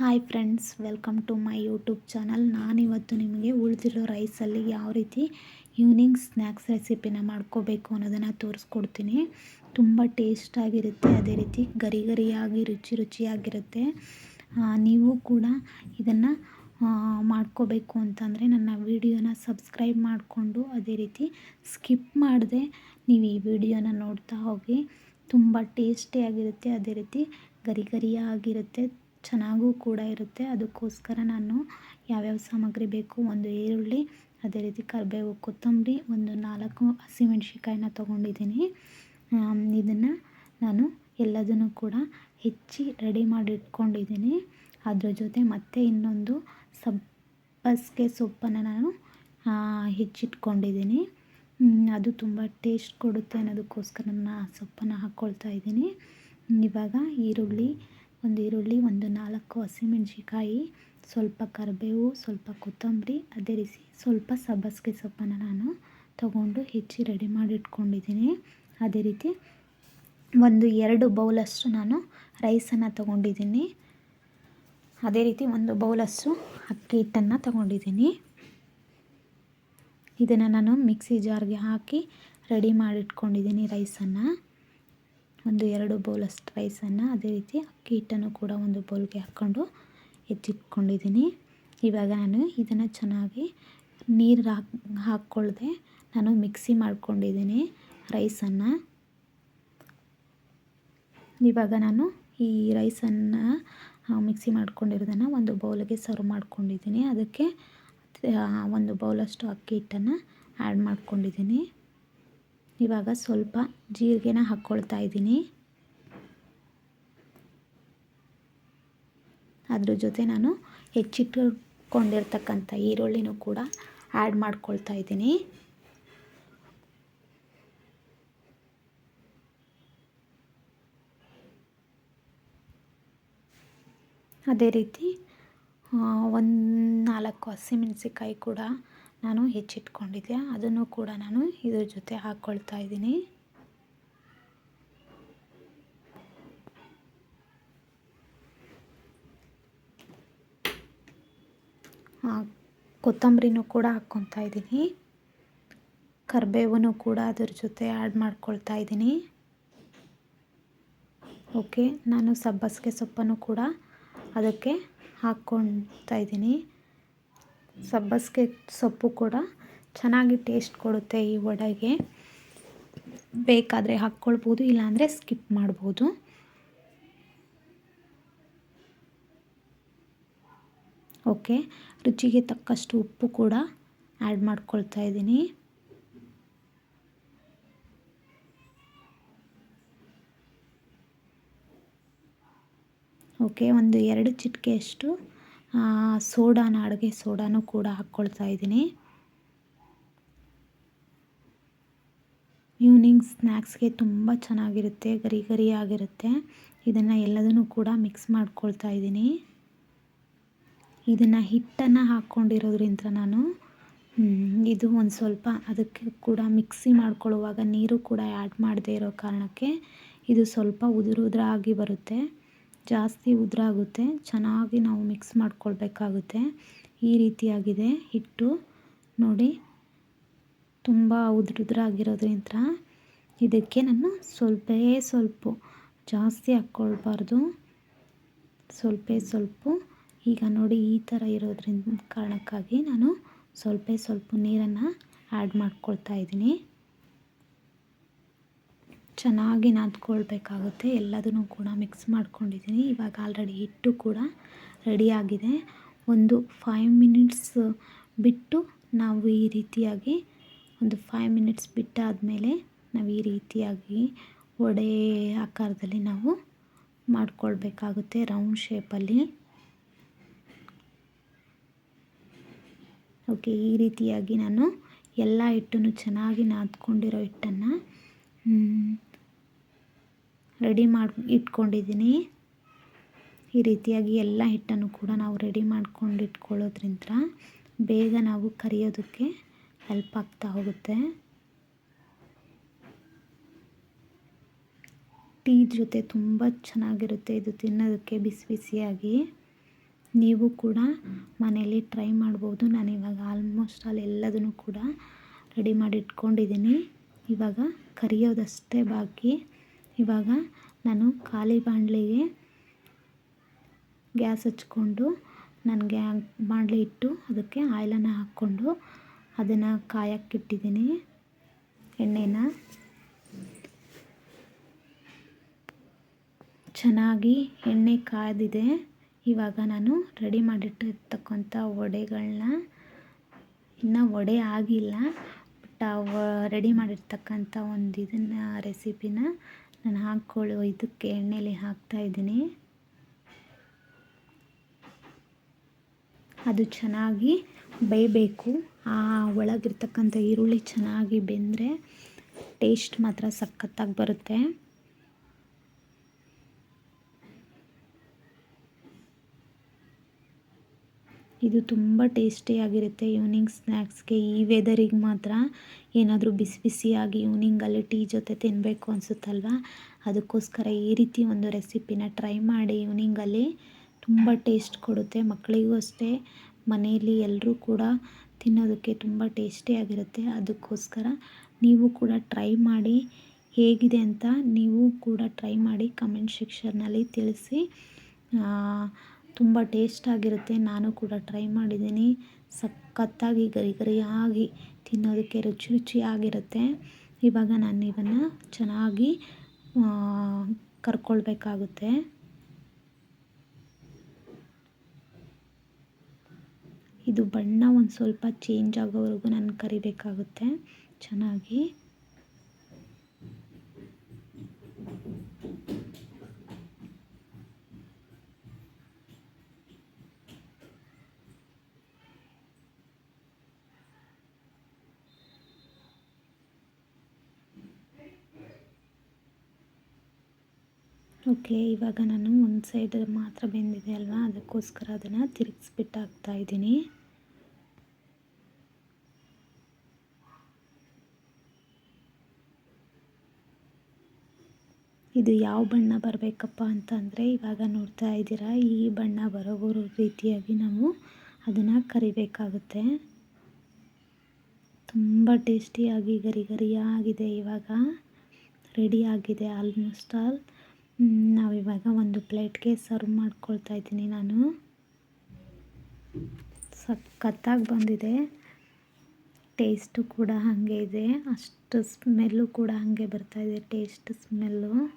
Hi friends, welcome to my YouTube channel. ನಾನಿವತ್ತು ನಿಮಗೆ ಉಳಿದಿರೋ ರೈಸಲ್ಲಿ ಯಾವ ರೀತಿ ಈವ್ನಿಂಗ್ ಸ್ನ್ಯಾಕ್ಸ್ ರೆಸಿಪಿನ ಮಾಡ್ಕೋಬೇಕು ಅನ್ನೋದನ್ನು ತೋರಿಸ್ಕೊಡ್ತೀನಿ. ತುಂಬ ಟೇಸ್ಟಾಗಿರುತ್ತೆ, ಅದೇ ರೀತಿ ಗರಿ ಗರಿಯಾಗಿ, ರುಚಿ ರುಚಿಯಾಗಿರುತ್ತೆ. ನೀವು ಕೂಡ ಇದನ್ನು ಮಾಡ್ಕೋಬೇಕು ಅಂತಂದರೆ ನನ್ನ ವಿಡಿಯೋನ ಸಬ್ಸ್ಕ್ರೈಬ್ ಮಾಡಿಕೊಂಡು ಅದೇ ರೀತಿ ಸ್ಕಿಪ್ ಮಾಡದೆ ನೀವು ಈ ವಿಡಿಯೋನ ನೋಡ್ತಾ ಹೋಗಿ. ತುಂಬ ಟೇಸ್ಟಿಯಾಗಿರುತ್ತೆ, ಅದೇ ರೀತಿ ಗರಿ ಗರಿಯಾಗಿರುತ್ತೆ. ಚೆನ್ನಾಗೂ ಕೂಡ ಇರುತ್ತೆ. ಅದಕ್ಕೋಸ್ಕರ ನಾನು ಯಾವ್ಯಾವ ಸಾಮಗ್ರಿ ಬೇಕು, ಒಂದು ಈರುಳ್ಳಿ, ಅದೇ ರೀತಿ ಕರಿಬೇವು, ಕೊತ್ತಂಬರಿ, ಒಂದು ನಾಲ್ಕು ಹಸಿಮೆಣ್ಸಿಕಾಯಿನ ತೊಗೊಂಡಿದ್ದೀನಿ. ಇದನ್ನು ನಾನು ಎಲ್ಲದನ್ನು ಕೂಡ ಹೆಚ್ಚಿ ರೆಡಿ ಮಾಡಿ ಅದ್ರ ಜೊತೆ ಮತ್ತೆ ಇನ್ನೊಂದು ಸಬ್ಬಸಿಗೆ ಸೊಪ್ಪನ್ನು ನಾನು ಹೆಚ್ಚಿಟ್ಕೊಂಡಿದ್ದೀನಿ. ಅದು ತುಂಬ ಟೇಸ್ಟ್ ಕೊಡುತ್ತೆ ಅನ್ನೋದಕ್ಕೋಸ್ಕರ ನಾನು ಆ ಸೊಪ್ಪನ್ನು ಹಾಕ್ಕೊಳ್ತಾ ಇದ್ದೀನಿ. ಇವಾಗ ಈರುಳ್ಳಿ ಒಂದು ಈರುಳ್ಳಿ, ಒಂದು ನಾಲ್ಕು ಹಸಿಮೆಣ್ಸಿಕಾಯಿ ಸ್ವಲ್ಪ ಕರಿಬೇವು, ಸ್ವಲ್ಪ ಕೊತ್ತಂಬರಿ, ಅದೇ ರೀತಿ ಸ್ವಲ್ಪ ಸಬ್ಬಸಿಗೆ ಸೊಪ್ಪನ್ನು ನಾನು ತಗೊಂಡು ಹೆಚ್ಚಿ ರೆಡಿ ಮಾಡಿ ಇಟ್ಕೊಂಡಿದ್ದೀನಿ ಅದೇ ರೀತಿ ಒಂದು ಎರಡು ಬೌಲಷ್ಟು ನಾನು ರೈಸನ್ನು ತಗೊಂಡಿದ್ದೀನಿ. ಅದೇ ರೀತಿ ಒಂದು ಬೌಲಷ್ಟು ಅಕ್ಕಿ ಹಿಟ್ಟನ್ನು ತಗೊಂಡಿದ್ದೀನಿ. ಇದನ್ನು ನಾನು ಮಿಕ್ಸಿ ಜಾರ್ಗೆ ಹಾಕಿ ರೆಡಿ ಮಾಡಿಟ್ಕೊಂಡಿದ್ದೀನಿ ರೈಸನ್ನು. ಒಂದು ಎರಡು ಬೌಲಷ್ಟು ರೈಸನ್ನು ಅದೇ ರೀತಿ ಅಕ್ಕಿ ಹಿಟ್ಟನ್ನು ಕೂಡ ಒಂದು ಬೌಲ್ಗೆ ಹಾಕ್ಕೊಂಡು ಎತ್ತಿಟ್ಕೊಂಡಿದ್ದೀನಿ. ಇವಾಗ ನಾನು ಇದನ್ನು ಚೆನ್ನಾಗಿ ನೀರು ಹಾಕಿ, ಹಾಕ್ಕೊಳ್ದೆ ನಾನು ಮಿಕ್ಸಿ ಮಾಡ್ಕೊಂಡಿದ್ದೀನಿ ರೈಸನ್ನು ಇವಾಗ ನಾನು ಈ ರೈಸನ್ನು ಮಿಕ್ಸಿ ಮಾಡ್ಕೊಂಡಿರೋದನ್ನು ಒಂದು ಬೌಲ್ಗೆ ಸರ್ವ್ ಮಾಡ್ಕೊಂಡಿದ್ದೀನಿ. ಅದಕ್ಕೆ ಒಂದು ಬೌಲಷ್ಟು ಅಕ್ಕಿ ಹಿಟ್ಟನ್ನು ಆ್ಯಡ್ ಮಾಡ್ಕೊಂಡಿದ್ದೀನಿ. ಇವಾಗ ಸ್ವಲ್ಪ ಜೀರಿಗೆನ ಹಾಕ್ಕೊಳ್ತಾ ಇದ್ದೀನಿ. ಅದ್ರ ಜೊತೆ ನಾನು ಹೆಚ್ಚಿಟ್ಟುಕೊಂಡಿರ್ತಕ್ಕಂಥ ಈರುಳ್ಳಿನೂ ಕೂಡ ಆ್ಯಡ್ ಮಾಡ್ಕೊಳ್ತಾ ಇದ್ದೀನಿ. ಅದೇ ರೀತಿ ಒಂದು ನಾಲ್ಕು ಹಸಿಮೆಣಸಿಕಾಯಿ ಕೂಡ ನಾನು ಹೆಚ್ಚಿಟ್ಕೊಂಡಿದ್ದೆ. ಅದನ್ನು ಕೂಡ ನಾನು ಇದ್ರ ಜೊತೆ ಹಾಕ್ಕೊಳ್ತಾ ಇದ್ದೀನಿ. ಕೊತ್ತಂಬರಿನೂ ಕೂಡ ಹಾಕ್ಕೊತಾ ಇದ್ದೀನಿ. ಕರಿಬೇವನ್ನು ಕೂಡ ಅದ್ರ ಜೊತೆ ಆ್ಯಡ್ ಮಾಡ್ಕೊಳ್ತಾ ಇದ್ದೀನಿ. ಓಕೆ, ನಾನು ಸಬ್ಬಸಿಗೆ ಸೊಪ್ಪನ್ನು ಕೂಡ ಅದಕ್ಕೆ ಹಾಕ್ಕೊಳ್ತಾ ಇದ್ದೀನಿ. ಸಬ್ಬಸಿಗೆ ಸೊಪ್ಪು ಕೂಡ ಚೆನ್ನಾಗಿ ಟೇಸ್ಟ್ ಕೊಡುತ್ತೆ ಈ ವಡೆಗೆ. ಬೇಕಾದರೆ ಹಾಕ್ಕೊಳ್ಬೋದು, ಇಲ್ಲಾಂದರೆ ಸ್ಕಿಪ್ ಮಾಡ್ಬೋದು. ಓಕೆ ರುಚಿಗೆ ತಕ್ಕಷ್ಟು ಉಪ್ಪು ಕೂಡ ಆ್ಯಡ್ ಮಾಡ್ಕೊಳ್ತಾ ಇದ್ದೀನಿ. ಓಕೆ ಒಂದು ಎರಡು ಚಿಟಿಕೆಯಷ್ಟು ಸೋಡಾನ, ಅಡುಗೆ ಸೋಡಾನು ಕೂಡ ಹಾಕ್ಕೊಳ್ತಾ ಇದ್ದೀನಿ. ಈವ್ನಿಂಗ್ ಸ್ನ್ಯಾಕ್ಸ್ಗೆ ತುಂಬ ಚೆನ್ನಾಗಿರುತ್ತೆ, ಗರಿ ಗರಿ ಆಗಿರುತ್ತೆ ಇದನ್ನು ಎಲ್ಲದನ್ನು ಕೂಡ ಮಿಕ್ಸ್ ಮಾಡ್ಕೊಳ್ತಾ ಇದ್ದೀನಿ. ಇದನ್ನು ಹಿಟ್ಟನ್ನು ಹಾಕ್ಕೊಂಡಿರೋದ್ರಿಂದ ನಾನು. ಇದು ಒಂದು ಸ್ವಲ್ಪ ಅದಕ್ಕೆ ಕೂಡ ಮಿಕ್ಸಿ ಮಾಡ್ಕೊಳ್ಳುವಾಗ ನೀರು ಕೂಡ ಆ್ಯಡ್ ಮಾಡದೇ ಇರೋ ಕಾರಣಕ್ಕೆ ಇದು ಸ್ವಲ್ಪ ಉದುರು ಉದುರಾಗಿ ಬರುತ್ತೆ. ಜಾಸ್ತಿ ಉದುರಾಗುತ್ತೆ ಚೆನ್ನಾಗಿ ನಾವು ಮಿಕ್ಸ್ ಮಾಡ್ಕೊಳ್ಬೇಕಾಗುತ್ತೆ. ಈ ರೀತಿಯಾಗಿದೆ ಹಿಟ್ಟು. ನೋಡಿ, ತುಂಬ ಉದುರುದ್ರಾಗಿರೋದ್ರಿಂದ ಇದಕ್ಕೆ ನಾನು ಸ್ವಲ್ಪೇ ಸ್ವಲ್ಪ ಜಾಸ್ತಿ ಹಾಕ್ಕೊಳ್ಬಾರ್ದು. ಸ್ವಲ್ಪ ಸ್ವಲ್ಪ. ಈಗ ನೋಡಿ ಈ ಥರ ಇರೋದ್ರಿಂದ ಕಾರಣಕ್ಕಾಗಿ ನಾನು ಸ್ವಲ್ಪ ಸ್ವಲ್ಪ ನೀರನ್ನು ಆ್ಯಡ್ ಮಾಡ್ಕೊಳ್ತಾ ಇದ್ದೀನಿ. ಚೆನ್ನಾಗಿ ನಾದ್ಕೊಳ್ಬೇಕಾಗುತ್ತೆ. ಎಲ್ಲದನ್ನು ಕೂಡ ಮಿಕ್ಸ್ ಮಾಡ್ಕೊಂಡಿದ್ದೀನಿ. ಇವಾಗ ಆಲ್ರೆಡಿ ಹಿಟ್ಟು ಕೂಡ ರೆಡಿಯಾಗಿದೆ ಒಂದು ಫೈವ್ ಮಿನಿಟ್ಸ್ ಬಿಟ್ಟು ನಾವು ಈ ರೀತಿಯಾಗಿ ಒಂದು ಫೈವ್ ಮಿನಿಟ್ಸ್ ಬಿಟ್ಟಾದಮೇಲೆ ನಾವು ಈ ರೀತಿಯಾಗಿ ವಡೆ ಆಕಾರದಲ್ಲಿ ನಾವು ಮಾಡಿಕೊಳ್ಬೇಕಾಗುತ್ತೆ ರೌಂಡ್ ಶೇಪಲ್ಲಿ ಓಕೆ ಈ ರೀತಿಯಾಗಿ ನಾನು ಎಲ್ಲ ಹಿಟ್ಟನ್ನು ಚೆನ್ನಾಗಿ ನಾದ್ಕೊಂಡಿರೋ ಹಿಟ್ಟನ್ನು ರೆಡಿ ಮಾಡಿ, ಇಟ್ಕೊಂಡಿದ್ದೀನಿ. ಈ ರೀತಿಯಾಗಿ ಎಲ್ಲ ಹಿಟ್ಟನ್ನು ಕೂಡ ನಾವು ರೆಡಿ ಮಾಡ್ಕೊಂಡು ಇಟ್ಕೊಳ್ಳೋದ್ರಿಂದ ಬೇಗ ನಾವು ಕರಿಯೋದಕ್ಕೆ ಹೆಲ್ಪ್ ಆಗ್ತಾ ಹೋಗುತ್ತೆ. ಟೀ ಜೊತೆ ತುಂಬ ಚೆನ್ನಾಗಿರುತ್ತೆ ಇದು ತಿನ್ನೋದಕ್ಕೆ ಬಿಸಿ ಬಿಸಿಯಾಗಿ. ನೀವು ಕೂಡ ಮನೆಯಲ್ಲಿ ಟ್ರೈ ಮಾಡ್ಬೋದು. ನಾನು ಇವಾಗ ಆಲ್ಮೋಸ್ಟ್ ಆಲ್ ಎಲ್ಲದನ್ನು ಕೂಡ ರೆಡಿ ಮಾಡಿ ಇಟ್ಕೊಂಡಿದ್ದೀನಿ. ಇವಾಗ ಕರಿಯೋದಷ್ಟೇ ಬಾಕಿ. ಇವಾಗ ನಾನು ಖಾಲಿ ಬಾಣಲೆಗೆ ಗ್ಯಾಸ್ ಹಚ್ಕೊಂಡು ನನಗೆ ಬಾಣಲಿ ಇಟ್ಟು ಅದಕ್ಕೆ ಆಯಿಲನ್ನು ಹಾಕ್ಕೊಂಡು ಅದನ್ನು ಕಾಯಕ್ಕಿಟ್ಟಿದ್ದೀನಿ ಎಣ್ಣೆನ. ಚೆನ್ನಾಗಿ ಎಣ್ಣೆ ಕಾದಿದೆ ಇವಾಗ ನಾನು ರೆಡಿ ಮಾಡಿಟ್ಟಿರ್ತಕ್ಕಂಥ ವಡೆಗಳನ್ನ ಇನ್ನೂ ವಡೆ ಆಗಿಲ್ಲ, ಬಟ್ ರೆಡಿ ಮಾಡಿರ್ತಕ್ಕಂಥ ಒಂದು ಇದನ್ನು, ರೆಸಿಪಿನ ನಾನು ಹಾಕ್ಕೊಳ್ಳೋ, ಇದಕ್ಕೆ ಎಣ್ಣೆಲಿ ಹಾಕ್ತಾಯಿದ್ದೀನಿ ಅದು ಚೆನ್ನಾಗಿ ಬೇಯಬೇಕು. ಆ ಒಳಗಿರ್ತಕ್ಕಂಥ ಈರುಳ್ಳಿ ಚೆನ್ನಾಗಿ ಬೆಂದರೆ ಟೇಸ್ಟ್ ಮಾತ್ರ ಸಖತ್ತಾಗಿ ಬರುತ್ತೆ. ಇದು ತುಂಬ ಟೇಸ್ಟಿಯಾಗಿರುತ್ತೆ ಈವ್ನಿಂಗ್ ಸ್ನ್ಯಾಕ್ಸ್ಗೆ ಈ ವೆದರಿಗೆ ಮಾತ್ರ ಏನಾದರೂ ಬಿಸಿ ಬಿಸಿಯಾಗಿ ಈವ್ನಿಂಗಲ್ಲಿ ಟೀ ಜೊತೆ ತಿನ್ನಬೇಕು ಅನಿಸುತ್ತಲ್ವ? ಅದಕ್ಕೋಸ್ಕರ ಈ ರೀತಿ ಒಂದು ರೆಸಿಪಿನ ಟ್ರೈ ಮಾಡಿ ಈವ್ನಿಂಗಲ್ಲಿ ತುಂಬ ಟೇಸ್ಟ್ ಕೊಡುತ್ತೆ. ಮಕ್ಕಳಿಗೂ ಅಷ್ಟೇ, ಮನೆಯಲ್ಲಿ ಎಲ್ಲರೂ ಕೂಡ ತಿನ್ನೋದಕ್ಕೆ ತುಂಬ ಟೇಸ್ಟಿಯಾಗಿರುತ್ತೆ ಅದಕ್ಕೋಸ್ಕರ ನೀವು ಕೂಡ ಟ್ರೈ ಮಾಡಿ ಹೇಗಿದೆ ಅಂತ ನೀವು ಕೂಡ ಟ್ರೈ ಮಾಡಿ ಕಮೆಂಟ್ ಸೆಕ್ಷನ್ನಲ್ಲಿ ತಿಳಿಸಿ. ತುಂಬ ಟೇಸ್ಟಾಗಿರುತ್ತೆ ನಾನು ಕೂಡ ಟ್ರೈ ಮಾಡಿದ್ದೀನಿ. ಸಖತ್ತಾಗಿ ಗರಿ ಗರಿಯಾಗಿ ತಿನ್ನೋದಕ್ಕೆ ರುಚಿ ರುಚಿಯಾಗಿರುತ್ತೆ. ಇವಾಗ ನಾನು ಇದನ್ನು ಚೆನ್ನಾಗಿ ಕರ್ಕೊಳ್ಬೇಕಾಗುತ್ತೆ. ಇದು ಬಣ್ಣ ಒಂದು ಸ್ವಲ್ಪ ಚೇಂಜ್ ಆಗೋವರೆಗೂ ನಾನು ಕರಿಬೇಕಾಗುತ್ತೆ. ಚೆನ್ನಾಗಿ ಓಕೆ, ಇವಾಗ ನಾನು ಒಂದು ಸೈಡ್ ಮಾತ್ರ ಬೆಂದಿದೆ ಅಲ್ವಾ? ಅದಕ್ಕೋಸ್ಕರ ಅದನ್ನು ತಿರುಗಿಸ್ಬಿಟ್ಟು ಹಾಕ್ತಾಯಿದ್ದೀನಿ ಇದು ಯಾವ ಬಣ್ಣ ಬರಬೇಕಪ್ಪ ಅಂತಂದರೆ ಇವಾಗ ನೋಡ್ತಾ ಇದ್ದೀರಾ, ಈ ಬಣ್ಣ ಬರೋ ರೀತಿಯಾಗಿ ನಾವು ಅದನ್ನು ಕರಿಬೇಕಾಗುತ್ತೆ. ತುಂಬ ಟೇಸ್ಟಿಯಾಗಿ ಗರಿ ಗರಿಯಾಗಿದೆ ಇವಾಗ. ರೆಡಿ ಆಗಿದೆ ಆಲ್ಮೋಸ್ಟ್ ಆಲ್. ನಾವಿವಾಗ ಒಂದು ಪ್ಲೇಟ್ಗೆ ಸರ್ವ್ ಮಾಡ್ಕೊಳ್ತಾ ಇದ್ದೀನಿ ನಾನು. ಸಖತ್ತಾಗಿ ಬಂದಿದೆ. ಟೇಸ್ಟು ಕೂಡ ಹಾಗೆ ಇದೆ. ಅಷ್ಟು ಸ್ಮೆಲ್ಲು ಕೂಡ ಹಾಗೆ ಬರ್ತಾಯಿದೆ ಟೇಸ್ಟ್ ಸ್ಮೆಲ್ಲು.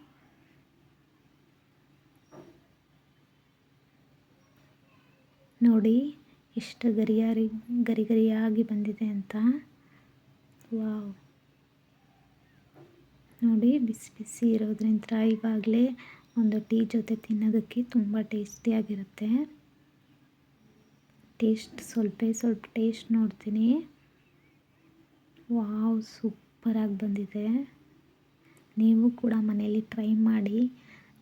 ನೋಡಿ, ಎಷ್ಟು ಗರಿಯಾರಿ, ಗರಿ ಗರಿಯಾಗಿ ಬಂದಿದೆ ಅಂತ. ವಾವ್. ನೋಡಿ, ಬಿಸಿ ಬಿಸಿ ಇರೋದ್ರಿಂದ ಇವಾಗಲೇ ಒಂದು ಟೀ ಜೊತೆ ತಿನ್ನೋದಕ್ಕೆ ತುಂಬ ಟೇಸ್ಟಿಯಾಗಿರುತ್ತೆ. ಟೇಸ್ಟ್, ಸ್ವಲ್ಪ ಸ್ವಲ್ಪ ಟೇಸ್ಟ್ ನೋಡ್ತೀನಿ. ವಾವ್, ಸೂಪರಾಗಿ ಬಂದಿದೆ. ನೀವು ಕೂಡ ಮನೇಲಿ ಟ್ರೈ ಮಾಡಿ.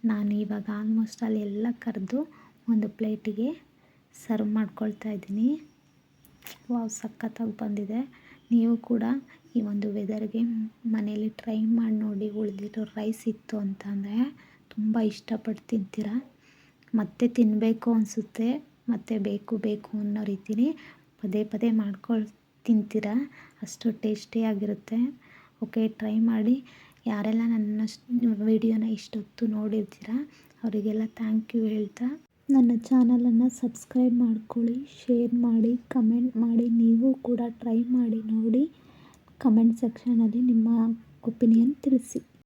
ನಾನು ಇವಾಗ ಆಲ್ಮೋಸ್ಟ್ ಅಲ್ಲಿ ಎಲ್ಲ ಕರೆದು ಒಂದು ಪ್ಲೇಟಿಗೆ ಸರ್ವ್ ಮಾಡ್ಕೊಳ್ತಾ ಇದ್ದೀನಿ. ವಾವ್, ಸಖತ್ತಾಗಿ ಬಂದಿದೆ. ನೀವು ಕೂಡ ಈ ಒಂದು ವೆದರ್ಗೆ ಮನೇಲಿ ಟ್ರೈ ಮಾಡಿ ನೋಡಿ ಉಳಿದಿರೋ ರೈಸ್ ಇತ್ತು ಅಂತಂದರೆ ತುಂಬ ಇಷ್ಟಪಟ್ಟು ತಿಂತೀರ? ಮತ್ತೆ ತಿನ್ನಬೇಕು ಅನಿಸುತ್ತೆ, ಮತ್ತೆ ಬೇಕು ಬೇಕು ಅನ್ನೋ ರೀತಿಲಿ ಪದೇ ಪದೇ ಮಾಡ್ಕೊಂಡು ತಿಂತೀರ? ಅಷ್ಟು ಟೇಸ್ಟಿಯಾಗಿರುತ್ತೆ ಓಕೆ ಟ್ರೈ ಮಾಡಿ. ಯಾರೆಲ್ಲ ನನ್ನ ವಿಡಿಯೋನ ಇಷ್ಟೊತ್ತು ನೋಡಿರ್ತೀರ, ಅವರಿಗೆಲ್ಲ ಥ್ಯಾಂಕ್ ಯು ಹೇಳ್ತಾ ನನ್ನ ಚಾನಲನ್ನು ಸಬ್ಸ್ಕ್ರೈಬ್ ಮಾಡ್ಕೊಳ್ಳಿ, ಶೇರ್ ಮಾಡಿ, ಕಮೆಂಟ್ ಮಾಡಿ, ನೀವು ಕೂಡ ಟ್ರೈ ಮಾಡಿ ನೋಡಿ. ಕಮೆಂಟ್ ಸೆಕ್ಷನಲ್ಲಿ ನಿಮ್ಮ ಒಪಿನಿಯನ್ ತಿಳಿಸಿ.